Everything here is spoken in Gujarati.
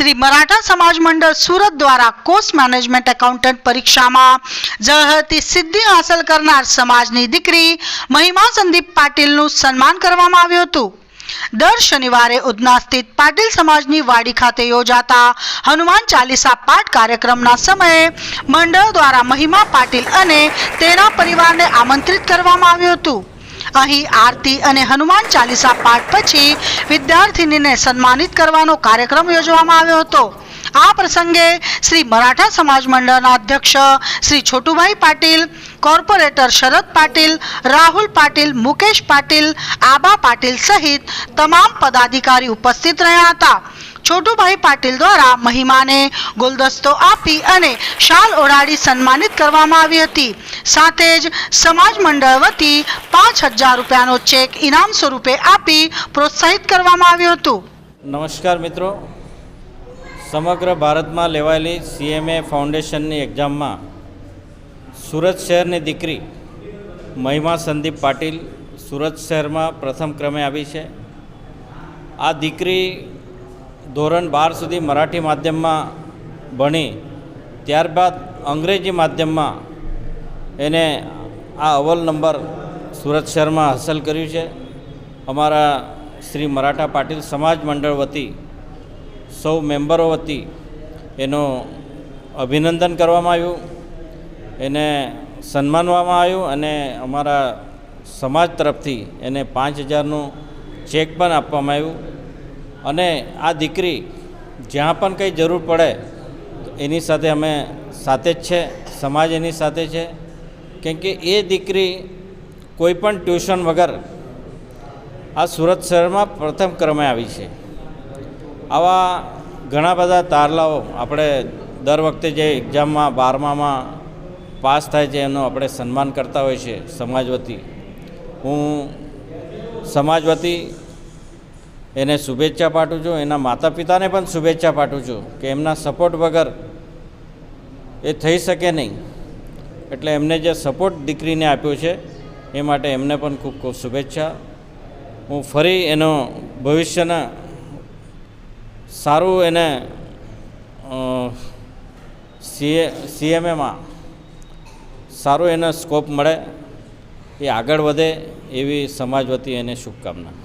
શ્રી મરાઠા સમાજ મંડળ સુરત દ્વારા કોસ્ટ મેનેજમેન્ટ એકાઉન્ટન્ટ પરીક્ષામાં ઝળહળતી સિદ્ધિ હાંસલ કરનાર સમાજની દીકરી મહિમા સંદીપ પાટીલનું સન્માન કરવામાં આવ્યું હતું. દર શનિવારે ઉધના સ્થિત પાટીલ સમાજની વાડી ખાતે યોજાતા હનુમાન ચાલીસા પાઠ કાર્યક્રમના સમયે મંડળ દ્વારા મહિમા પાટીલ અને તેના પરિવારને આમંત્રિત કરવામાં આવ્યું હતું. અહીં આરતી અને હનુમાન ચાલીસા પાઠ પછી વિદ્યાર્થીનીને સન્માનિત કરવાનો કાર્યક્રમ યોજવામાં આવ્યો હતો. આ પ્રસંગે શ્રી મરાઠા સમાજ મંડળના અધ્યક્ષ શ્રી છોટુભાઈ પાટીલ, કોર્પોરેટર શરદ પાટીલ, રાહુલ પાટીલ, મુકેશ પાટીલ, આબા પાટીલ સહિત તમામ પદાધિકારી ઉપસ્થિત રહ્યા હતા. છોટુભાઈ પાટીલ દ્વારા મહિમાને ગુલદસ્તો આપી અને શાલ ઓઢાડી સન્માનિત કરવામાં આવી હતી. સાથે જ સમાજ મંડળ વતી પાંચ હજાર રૂપિયાનો ચેક ઇનામ સ્વરૂપે આપી પ્રોત્સાહિત કરવામાં આવ્યું હતું. નમસ્કાર મિત્રો. સમગ્ર ભારતમાં લેવાયેલી સીએમએ ફાઉન્ડેશનની એક્ઝામમાં સુરત શહેરની દીકરી મહિમા સંદીપ પાટીલ સુરત શહેરમાં પ્રથમ ક્રમે આવી છે. આ દીકરી ધોરણ બાર સુધી મરાઠી માધ્યમમાં ભણી, ત્યારબાદ અંગ્રેજી માધ્યમમાં એને આ અવ્વલ નંબર સુરત શહેરમાં હાંસલ કર્યું છે. અમારા શ્રી મરાઠા પાટીલ સમાજ મંડળ વતી, સૌ મેમ્બરો વતી એનું અભિનંદન કરવામાં આવ્યું. એને સન્માનવામાં આવ્યું અને અમારા સમાજ તરફથી એને પાંચ હજારનું ચેક પણ આપવામાં આવ્યું. અને આ દીકરી જ્યાં પણ કંઈ જરૂર પડે, એની સાથે અમે સાથે જ છે, સમાજ એની સાથે છે. કેમ કે એ દીકરી કોઈ પણ ટ્યુશન વગર આ સુરત શહેરમાં પ્રથમ ક્રમે આવી છે. આવા ઘણા બધા તારલાઓ આપણે દર વખતે જે એક્ઝામમાં, બારમામાં પાસ થાય છે, એનું આપણે સન્માન કરતા હોય છે, સમાજ વતી. હું સમાજ વતી એને શુભેચ્છા પાઠવું છું. એના માતા પિતાને પણ શુભેચ્છા પાઠવું છું કે એમના સપોર્ટ વગર એ થઈ શકે નહીં. એટલે એમને જે સપોર્ટ દીકરીને આપ્યો છે, એ માટે એમને પણ ખૂબ ખૂબ શુભેચ્છા. હું ફરી એનો ભવિષ્યના સારું એને સીએ, સીએમએમાં સારું એને સ્કોપ મળે, એ આગળ વધે એવી સમાજ વતી એને શુભકામના.